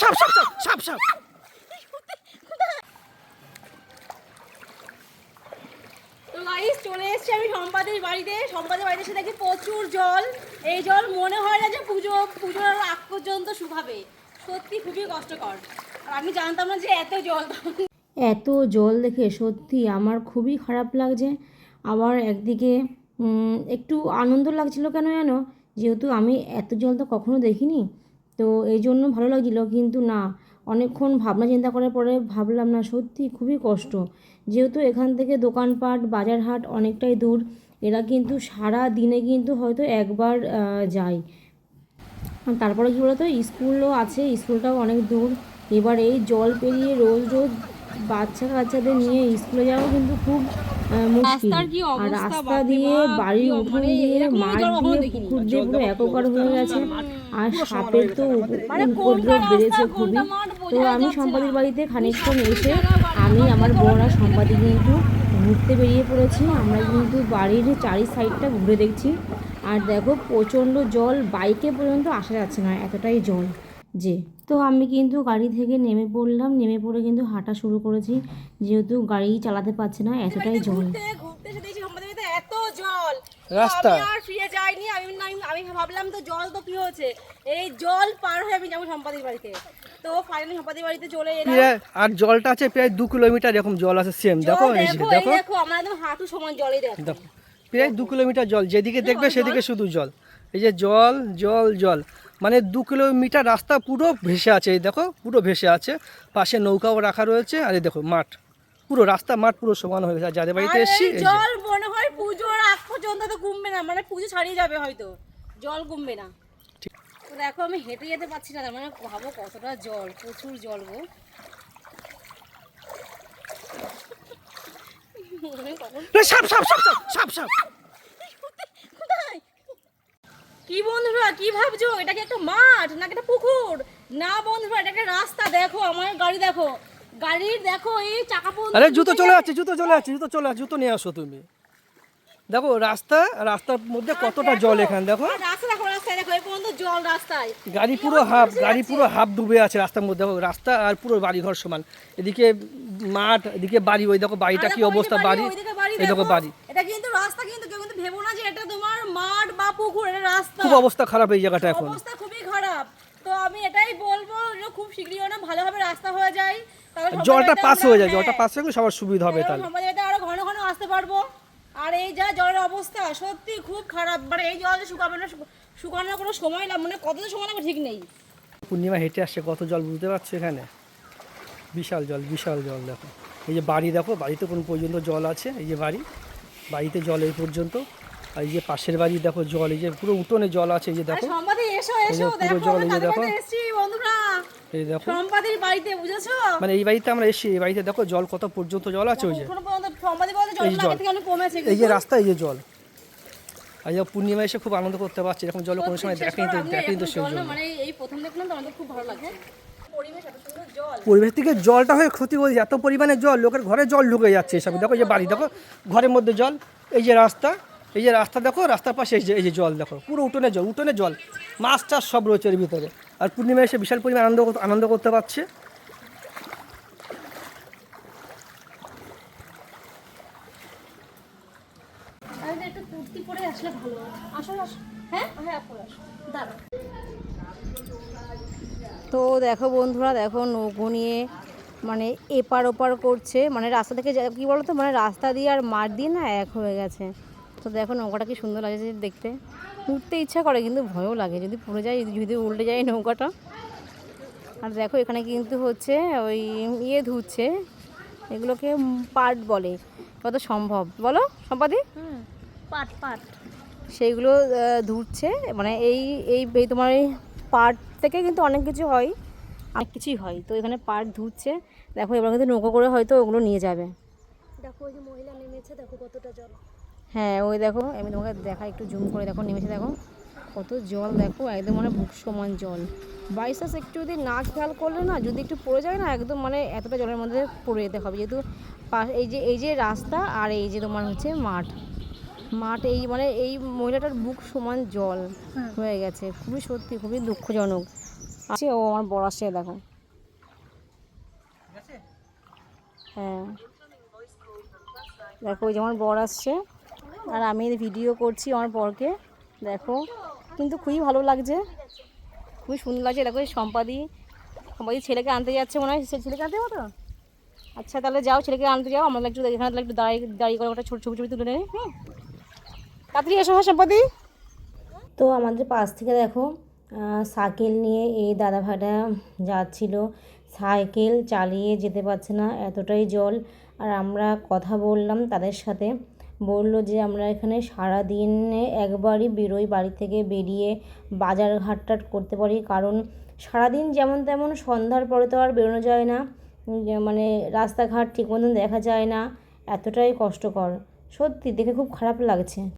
সাপ সাপ সাপ সাপ সাপ সাপ গাইস চলে এসেছি আমি সম্পাদের বাড়িতে। সম্পাদের বাড়িতে এসে দেখি প্রচুর জল। এই জল মনে হয় না যে পুজো পুজোর আগ পর্যন্ত শুকাবে। সত্যি খুবই কষ্টকর। আর আমি জানতাম না যে এত জল এত জল দেখে সত্যি আমার খুবই খারাপ লাগছে। আবার একদিকে একটু আনন্দ লাগছিল কেন জানো? যেহেতু আমি এত জল তো কখনো দেখিনি। তো এই জন্য ভালো লাগছিল। কিন্তু না, অনেকক্ষণ ভাবনা চিন্তা করার পরে ভাবলাম না, সত্যি খুবই কষ্ট। যেহেতু এখান থেকে দোকানপাট, বাজারহাট অনেকটাই দূর, এরা কিন্তু সারা দিনে কিন্তু হয়তো একবার যায়। তারপরে কী বলতো, স্কুলও আছে, স্কুলটাও অনেক দূর। এবার এই জল পেরিয়ে রোজ রোজ বাচ্চা কাচ্চাদের নিয়ে স্কুলে যাওয়া কিন্তু খুব রাস্তার কি রাস্তা দিয়ে বাড়ির উঠোন মানে দিয়ে মাঠ দিয়ে পুকুর দিয়ে পুরো একাকার হয়ে গেছে। আর সাপের তো মানে উপদ্রব বেড়েছে খুবই। তো আমি না। বাড়িতে খানিকক্ষণ এসে আমি আমার বোনরা সম্পাদি কিন্তু ঘুরতে বেরিয়ে পড়েছি। আমরা কিন্তু বাড়ির চারি সাইডটা ঘুরে দেখছি। আর দেখো প্রচণ্ড জল বাইকে পর্যন্ত আসা যাচ্ছে না এতটাই জল। যে তো আমি কিন্তু গাড়ি থেকে নেমে পড়লাম নেমে পড়ে কিন্তু হাঁটা শুরু করেছি। যেহেতু গাড়ি চালাতে পারছে না এতটাই জল। এত রাস্তা। আর ফিরে যাইনি আমি আমি- ভাবলাম তো জল তো কি হয়েছে? এই জল পার হয়ে আমি যাব সম্পাদের বাড়িতে। তো ফাইনালি সম্পাদের বাড়িতে চলে এলাম। আর জলটা আছে প্রায় দু কিলোমিটার এরকম জল আছে সেম দেখো দেখো এই দেখো। আমার একদম হাঁটু সমান জলই দেখো। দেখো প্রায় দু কিলোমিটার জল যেদিকে দেখবে সেদিকে শুধু জল। এই যে জল জল জল। মানে দু কিলোমিটার রাস্তা পুরো ভেসে আছে এই দেখো পুরো ভেসে আছে। পাশে নৌকাও রাখা রয়েছে আর এই দেখো মাঠ। পুরো রাস্তা মাঠ পুরো সমান হয়ে গেছে। আর যাদের বাড়িতে এসছি জল মনে হয় পুজোর আগ পর্যন্ত তো কমবে না মানে পুজো ছাড়িয়ে যাবে হয়তো। জল কমবে না। তো দেখো আমি হেঁটে যেতে পারছি না তার মানে ভাবো কতটা জল প্রচুর জল গো। সাপ সাপ সাপ সাপ সাপ সাপ? কি বন্ধুরা কি ভাবছ? এটা কি একটা মাঠ নাকি একটা পুকুর? না বন্ধুরা এটা একটা রাস্তা দেখো আমার গাড়ি দেখো। গাড়ির দেখো এই চাকা আরে জুতো চলে যাচ্ছে। জুতো চলে যাচ্ছে জুতো চলে যাচ্ছে জুতো নিয়ে আসো তুমি। দেখো রাস্তা রাস্তার মধ্যে কতটা জল এখানে দেখো। রাস্তা দেখো রাস্তায় দেখো এই পর্যন্ত জল রাস্তায়। গাড়ি পুরো হাফ গাড়ি পুরো হাফ ডুবে আছে রাস্তার মধ্যে দেখো রাস্তা আর পুরো বাড়ি ঘর সমান। এদিকে মাঠ এদিকে বাড়ি ওই দেখো বাড়িটা কি অবস্থা বাড়ি এই দেখো। বাড়ি। এটা কিন্তু রাস্তা কিন্তু কেউ কিন্তু ভেবো না যে এটা তোমার মাঠ বা পুকুর এটা রাস্তা। খুব অবস্থা খারাপ এই জায়গাটা এখন। অবস্থা খুবই খারাপ। তো আমি এটাই বলব যে খুব শীঘ্রই ভালোভাবে রাস্তা হয়ে যায়। জলটা পাস হয়ে যায় হ্যাঁ, জলটা পাস হয়ে সবার সুবিধা হবে তাহলে। সবাই যাতে আরও ঘন ঘন আসতে পারব। আর এই যা জলের অবস্থা সত্যি খুব খারাপ। মানে এই জল শুকাবে না শুকানোর কোনো সময় লাগ মানে কত সময় লাগবে ঠিক নেই। পূর্ণিমা হেঁটে আসছে কত জল বুঝতে পারছ এখানে? বিশাল জল বিশাল জল দেখো। এই যে বাড়ি দেখো বাড়িতে কোন পর্যন্ত জল আছে এই যে বাড়ি। বাড়িতে জল এই পর্যন্ত। আর এই যে পাশের বাড়ি দেখো জল এই যে পুরো উঠোনে জল আছে এই যে দেখো। পুরো জল, এই যে দেখো। এই দেখো। সম্পাদির বাড়িতে বুঝেছ? মানে এই বাড়িতে আমরা এসছি এই বাড়িতে দেখো জল কত পর্যন্ত জল আছে ওই যে। এই জল। এই যে রাস্তা এই যে জল। আর যে পূর্ণিমা এসে খুব আনন্দ করতে পারছে এরকম জল কোনো সময় দেখেনি তো দেখেনি তো সেই জন্য মানে এই প্রথম দেখলাম তো আমাদের খুব ভালো লাগে। পরিবেশ থেকে জলটা হয়ে ক্ষতি হয়ে এত পরিমাণে জল লোকের ঘরে জল ঢুকে যাচ্ছে এসব। দেখো যে বাড়ি দেখো ঘরের মধ্যে জল এই যে রাস্তা এই যে রাস্তা দেখো রাস্তার পাশে এই যে এই যে জল দেখো পুরো উঠোনে জল উঠোনে জল। মাছ টাছ সব রয়েছে এর ভিতরে। আর পূর্ণিমা এসে বিশাল পরিমাণ আনন্দ আনন্দ করতে পারছে। একটু কুর্তি পরে আসলে ভালো আসো আসো। হ্যাঁ? হ্যাঁ আসো। দাঁড়াও। তো দেখো বন্ধুরা দেখো নৌকো নিয়ে মানে এপার ওপার করছে। মানে রাস্তা থেকে যা- বলো তো মানে রাস্তা দিয়ে আর মাঠ দিয়ে না এক হয়ে গেছে। তো দেখো নৌকাটা কি সুন্দর লাগছে দেখতে। উঠতে ইচ্ছা করে কিন্তু ভয়ও লাগে। যদি পড়ে যায় যদি উল্টে যায় নৌকাটা। আর দেখো এখানে কিন্তু হচ্ছে ওই ইয়ে ধুচ্ছে। এগুলোকে পাট বলে। কত সম্ভব? বলো সম্পাদি। পাট পাট। সেইগুলো ধুচ্ছে। মানে এই এই এই তোমার এই পাট থেকে কিন্তু অনেক কিছু হয়। অনেক কিছুই হয়। তো এখানে পাট ধুচ্ছে। দেখো এবার কিন্তু নৌকো করে হয়তো ওগুলো নিয়ে যাবে। দেখো ওই যে মহিলা নেমেছে দেখো কতটা জল। হ্যাঁ ওই দেখো আমি তোমাকে দেখা একটু জুম করে দেখো নেমেছে দেখো। কত জল দেখো একদম মানে বুক সমান জল। বাইসাস একটু যদি না খেয়াল করলে না যদি একটু পড়ে যায় না একদম মানে এতটা জলের মধ্যে পড়ে যেতে হবে। যেহেতু পা- এই যে এই যে রাস্তা আর এই যে তোমার হচ্ছে মাঠ। মাঠ এই মানে এই মহিলাটার বুক সমান জল হয়ে। গেছে। খুবই সত্যি খুবই দুঃখজনক। আছে ও আমার বড় আসছে দেখো। হ্যাঁ। দেখো ওই যে আমার বর আসছে। আর আমি ভিডিও করছি আমার বরকে দেখো। কিন্তু খুবই ভালো লাগছে। খুবই সুন্দর লাগছে। দেখো সম্পাদি সম্পাদি ছেলেকে আনতে যাচ্ছে মনে হয়। সে ছেলেকে আনতে তো? আচ্ছা তাহলে যাও ছেলেকে আনতে যাও। আমরা একটু এখানে তাহলে একটু দাঁড়িয়ে দাঁড়িয়ে করে একটা ছোট ছবি ছবি তুলে নেই হুম? তাড়াতাড়ি এসো হ্যাঁ তো আমাদের পাশ থেকে দেখো সাইকেল নিয়ে এই দাদা ভাইটা যাচ্ছিল। সাইকেল চালিয়ে যেতে পারছে না, এতটাই জল। আর আমরা কথা বললাম তাদের সাথে। বলল যে আমরা এখানে সারা দিনে একবারই বেরোই বাড়ি থেকে বেরিয়ে বাজার ঘাটটাট করতে পারি। কারণ সারাদিন যেমন তেমন সন্ধ্যার পরে তো আর বেরোনো যায় না। মানে রাস্তাঘাট ঠিক মতন দেখা যায় না। এতটাই কষ্টকর। সত্যি দেখে খুব খারাপ লাগছে।